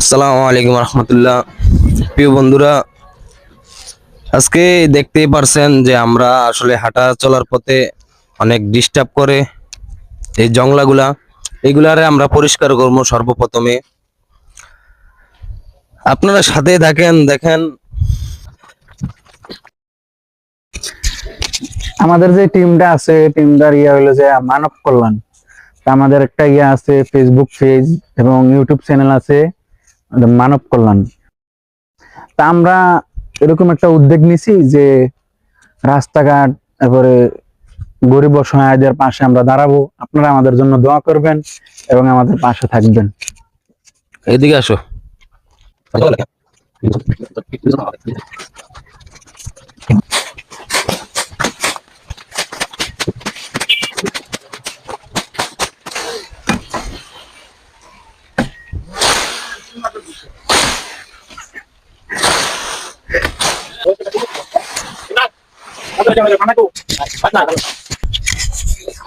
আসসালামু আলাইকুম রহমতুল্লাহ। প্রিয় বন্ধুরা, আজকে দেখতেই পারছেন যে আমরা আসলে হাঁটা চলার পথে অনেক ডিস্টার্ব করে এই জংলাগুলা। এগুলারে আমরা পরিষ্কার করব সর্বপ্রথমে। আপনারা সাথে থাকেন, দেখেন। আমাদের যে টিমটা আছে টিমটার ইয়ে হলো যে মানব কল্যাণ। আমাদের একটা ইয়ে আছে ফেসবুক পেজ এবং ইউটিউব চ্যানেল আছে মানব কল্যাণ। তা আমরা এরকম একটা উদ্যোগ নিছি যে রাস্তাঘাট, তারপরে গরিব অসহায়দের পাশে আমরা দাঁড়াবো। আপনারা আমাদের জন্য দোয়া করবেন এবং আমাদের পাশে থাকবেন। এদিকে আসো।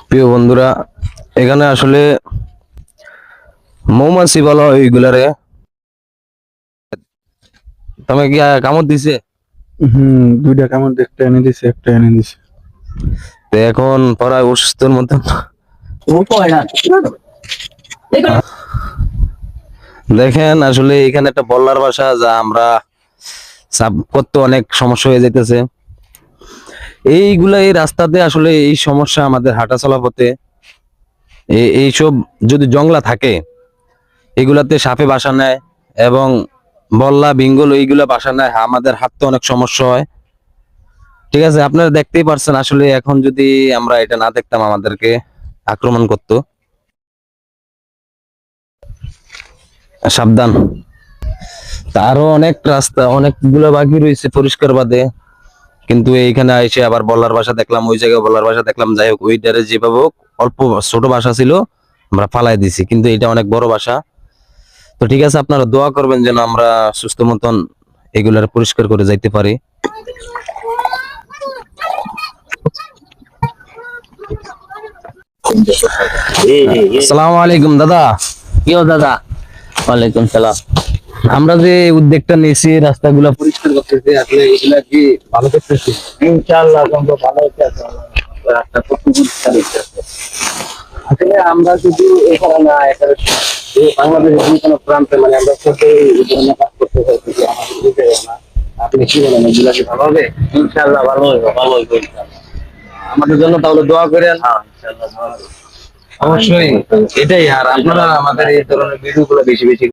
প্রিয় বন্ধুরা এখানে আসলে মৌমাছি বলো এইগুলারে তুমি কি কামড় দিছে? হম দুইটা কেমন একটা এনে দিছে একটা এনে দিছে। তো এখন প্রায় অসুস্থর মতন দেখেন আসলে এখানে একটা বল্লার বাসা যা আমরা করতে অনেক সমস্যা হয়ে যাইতেছে। এইগুলা এই রাস্তাতে আসলে এই সমস্যা আমাদের হাঁটা চলা পথে। এই- এইসব যদি জংলা থাকে, এগুলাতে সাপে বাসা নেয় এবং বল্লা, বিঙ্গল এইগুলা বাসা নেয়, আমাদের হাঁটতে অনেক সমস্যা হয়। ঠিক আছে, আপনারা দেখতেই পারছেন আসলে এখন যদি আমরা এটা না দেখতাম আমাদেরকে আক্রমণ করতো। সাবধান। তারও অনেক রাস্তা, অনেকগুলো বাকি রয়েছে পরিষ্কার বাদে। কিন্তু এইখানে এসে আবার বলার বাসা দেখলাম ওই জায়গায় বলার বাসা দেখলাম। যাই হোক ওই ডারে যেভাবে হোক অল্প ছোট বাসা ছিল আমরা ফালাই দিছি। কিন্তু এটা অনেক বড় বাসা তো ঠিক আছে আপনারা দোয়া করবেন যেন আমরা সুস্থ মতন এগুলার পরিষ্কার করে যাইতে পারি। আসসালামু আলাইকুম দাদা। কি ও দাদা। ওয়ালাইকুম সালাম। আমরা যে উদ্যোগটা নিয়েছি রাস্তাগুলো পরিষ্কার করতেছি আসলে এগুলা কি ভালো করতেছি? ইনশাআল্লাহ তোমরা ভালো হচ্ছে রাস্তা পরিষ্কার হচ্ছে আসলে আমরা যদি এখানে না এখানে বাংলাদেশের যে কোনো প্রান্তে মানে আমরা কাজ করতে চাইছি আপনি কি বলেন এগুলা কি ভালো হবে? ইনশাআল্লাহ ভালো হইব ভালো ইনশাআল্লাহ। আমাদের জন্য তাহলে দোয়া করেন। হ্যাঁ ইনশাআল্লাহ অবশ্যই। এটাই আর আপনারা আমাদের এই ধরনের ভিডিও গুলো বেশি বেশি